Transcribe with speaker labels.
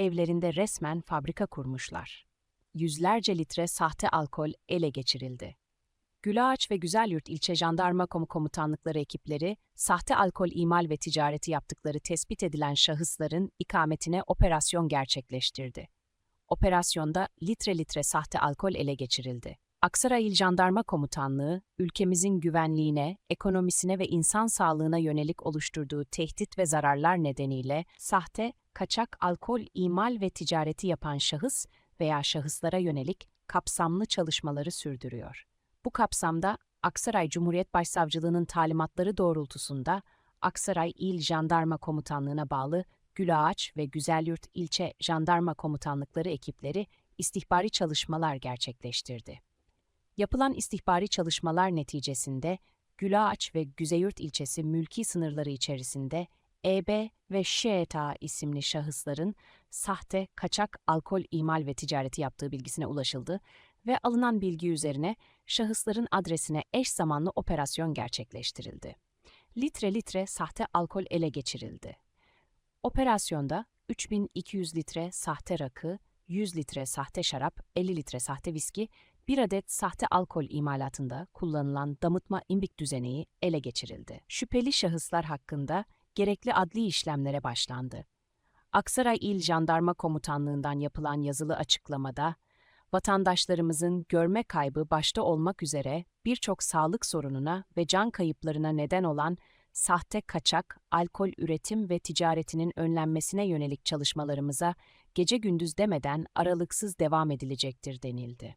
Speaker 1: evlerinde resmen fabrika kurmuşlar. Yüzlerce litre sahte alkol ele geçirildi. Gülağaç ve Güzelyurt İlçe Jandarma Komu Komutanlıkları ekipleri, sahte alkol imal ve ticareti yaptıkları tespit edilen şahısların ikametine operasyon gerçekleştirdi. Operasyonda litre litre sahte alkol ele geçirildi. Aksaray İl Jandarma Komutanlığı, ülkemizin güvenliğine, ekonomisine ve insan sağlığına yönelik oluşturduğu tehdit ve zararlar nedeniyle sahte, kaçak alkol imal ve ticareti yapan şahıs veya şahıslara yönelik kapsamlı çalışmaları sürdürüyor. Bu kapsamda Aksaray Cumhuriyet Başsavcılığı'nın talimatları doğrultusunda Aksaray İl Jandarma Komutanlığı'na bağlı Gülağaç ve Güzelyurt İlçe Jandarma Komutanlıkları ekipleri istihbari çalışmalar gerçekleştirdi. Yapılan istihbari çalışmalar neticesinde Gülağaç ve Güzeyurt ilçesi mülki sınırları içerisinde EB ve ŞETA isimli şahısların sahte, kaçak alkol imal ve ticareti yaptığı bilgisine ulaşıldı ve alınan bilgi üzerine şahısların adresine eş zamanlı operasyon gerçekleştirildi. Litre litre sahte alkol ele geçirildi. Operasyonda 3200 litre sahte rakı, 100 litre sahte şarap, 50 litre sahte viski, bir adet sahte alkol imalatında kullanılan damıtma imbik düzeneği ele geçirildi. Şüpheli şahıslar hakkında gerekli adli işlemlere başlandı. Aksaray İl Jandarma Komutanlığı'ndan yapılan yazılı açıklamada, vatandaşlarımızın görme kaybı başta olmak üzere birçok sağlık sorununa ve can kayıplarına neden olan sahte kaçak, alkol üretim ve ticaretinin önlenmesine yönelik çalışmalarımıza gece gündüz demeden aralıksız devam edilecektir denildi.